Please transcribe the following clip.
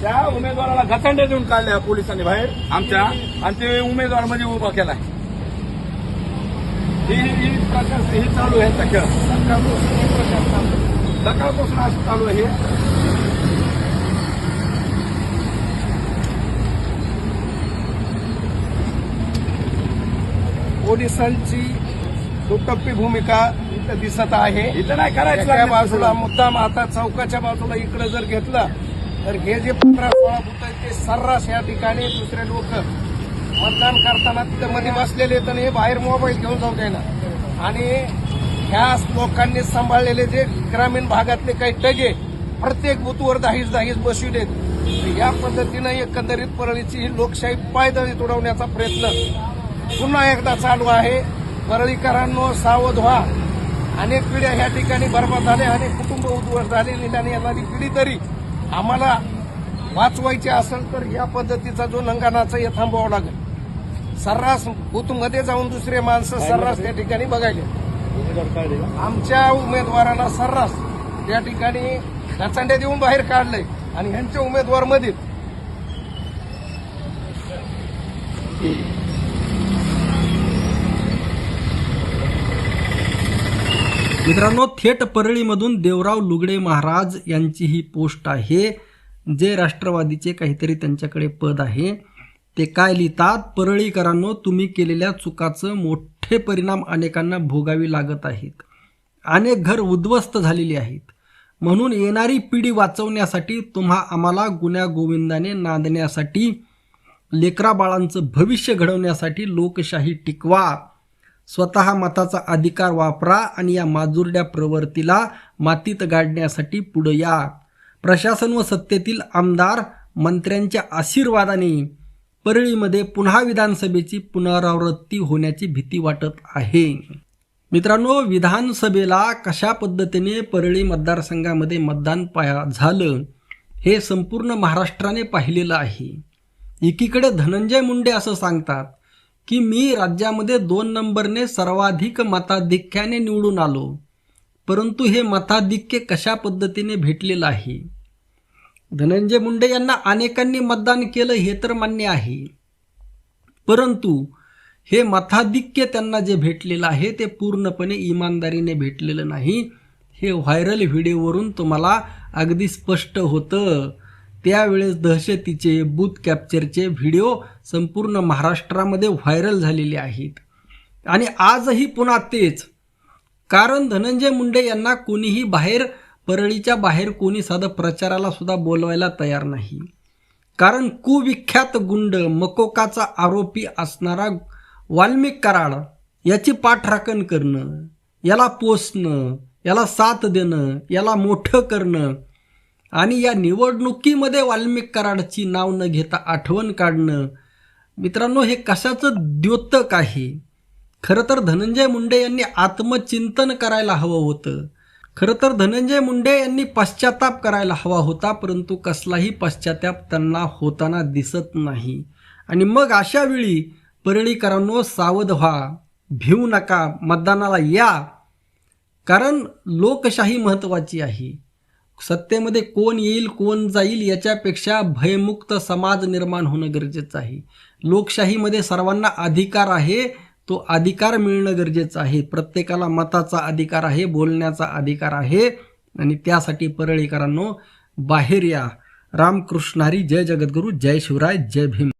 त्या उमेदवाराला घसंडे देऊन काढल्या पोलिसांनी बाहेर. आमच्या? आणि ते उमेदवारमध्ये उभा केलाय. ही प्रकार ही चालू आहे त्याच्या सकाळपासून हे असं चालू आहे. पोलिसांची दुटप्पी भूमिका इथं दिसत आहे. इथं नाही करायचं बाजूला मुद्दाम आता चौकाच्या बाजूला इकडे जर घेतलं तर हे जे पंधरा सोळा फुट आहेत ते सर्रास या ठिकाणी दुसरे लोक मतदान करताना तिथं मध्ये बसलेले आणि हे बाहेर मोबाईल घेऊन जाऊ द्यायला आणि ह्या लोकांनी सांभाळलेले जे ग्रामीण भागातले काही टगे प्रत्येक बुथवर दहावीस दहावीस बसविलेत तर या पद्धतीनं एकंदरीत परळीची ही लोकशाही पायदळी तुडवण्याचा प्रयत्न पुन्हा एकदा चालू आहे. परळीकरांनो सावध व्हा. अनेक पिढ्या ह्या ठिकाणी बर्बाद झाल्या आणि कुटुंब उद्ध्वस्त झालेली आणि येणारी पिढी तरी आम्हाला वाचवायची असेल तर या पद्धतीचा जो लंघनाचा हे थांबवावा लागेल. सर्रास बूथमध्ये जाऊन दुसरे माणसं सर्रास त्या ठिकाणी बघायले. आमच्या उमेदवाराला सर्रास त्या ठिकाणी घचांड्या देऊन बाहेर काढलंय आणि ह्यांच्या उमेदवारमध्ये मित्रांनो थेट परळीमधून देवराव लुगडे महाराज यांची ही पोस्ट आहे. जे राष्ट्रवादीचे काहीतरी त्यांच्याकडे पद आहे. ते काय लिहितात? परळीकरांनो तुम्ही केलेल्या चुकाचं मोठे परिणाम अनेकांना भोगावी लागत आहेत. अनेक घर उद्ध्वस्त झालेली आहेत. म्हणून येणारी पिढी वाचवण्यासाठी तुम्हा आम्हाला गुन्ह्या गोविंदाने नांदण्यासाठी लेकराबाळांचं भविष्य घडवण्यासाठी लोकशाही टिकवा. स्वतः मताचा अधिकार वापरा आणि या माजुरड्या प्रवृत्तीला मातीत गाडण्यासाठी पुढे या. प्रशासन व सत्तेतील आमदार मंत्र्यांच्या आशीर्वादाने परळीमध्ये पुन्हा विधानसभेची पुनरावृत्ती होण्याची भीती वाटत आहे. मित्रांनो विधानसभेला कशा पद्धतीने परळी मतदारसंघामध्ये मतदान पाया झालं हे संपूर्ण महाराष्ट्राने पाहिलेलं आहे. एकीकडे धनंजय मुंडे असं सांगतात की मी राज्यामध्ये दोन नंबरने सर्वाधिक मताधिक्याने निवडून आलो. परंतु हे मताधिक्य कशा पद्धतीने भेटलेलं आहे? धनंजय मुंडे यांना अनेकांनी मतदान केलं हे तर मान्य आहे. परंतु हे मताधिक्य त्यांना जे भेटलेलं आहे ते पूर्णपणे इमानदारीने भेटलेलं नाही. हे व्हायरल व्हिडिओवरून तुम्हाला अगदी स्पष्ट होतं. त्यावेळेस दहशतीचे बूथ कॅप्चरचे व्हिडिओ संपूर्ण महाराष्ट्रामध्ये व्हायरल झालेले आहेत. आणि आजही पुन्हा तेच. कारण धनंजय मुंडे यांना कोणीही बाहेर परळीच्या बाहेर कोणी साधं प्रचाराला सुद्धा बोलवायला तयार नाही. कारण कुविख्यात गुंड मकोकाचा आरोपी असणारा वाल्मिक कराड याची पाठराखण करणं याला पोसणं याला साथ देणं याला मोठं करणं आणि या निवडणुकीमध्ये वाल्मिक कराडची नाव न घेता आठवण काढणं. मित्रांनो हे कशाचं द्योतक आहे? खरं तर धनंजय मुंडे यांनी आत्मचिंतन करायला हवं होतं. खरं तर धनंजय मुंडे यांनी पश्चाताप करायला हवा होता परंतु कसलाही पश्चाताप त्यांना होताना दिसत नाही. आणि मग अशा वेळी परळीकरांनो सावध व्हा. भिवू नका. मतदानाला या. कारण लोकशाही महत्त्वाची आहे. सत्तेमध्ये कोण येईल कोण जाईल याच्यापेक्षा भयमुक्त समाज निर्माण होणं गरजेचं आहे. लोकशाहीमध्ये सर्वांना अधिकार आहे तो अधिकार मिळणं गरजेचं आहे. प्रत्येकाला मताचा अधिकार आहे बोलण्याचा अधिकार आहे. आणि त्यासाठी परळीकरांनो बाहेर या. रामकृष्णारी जय जगद्गुरू जय शिवराय जय भीम.